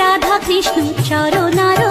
Radha Krishna চরণার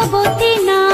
Sarathi Jambavati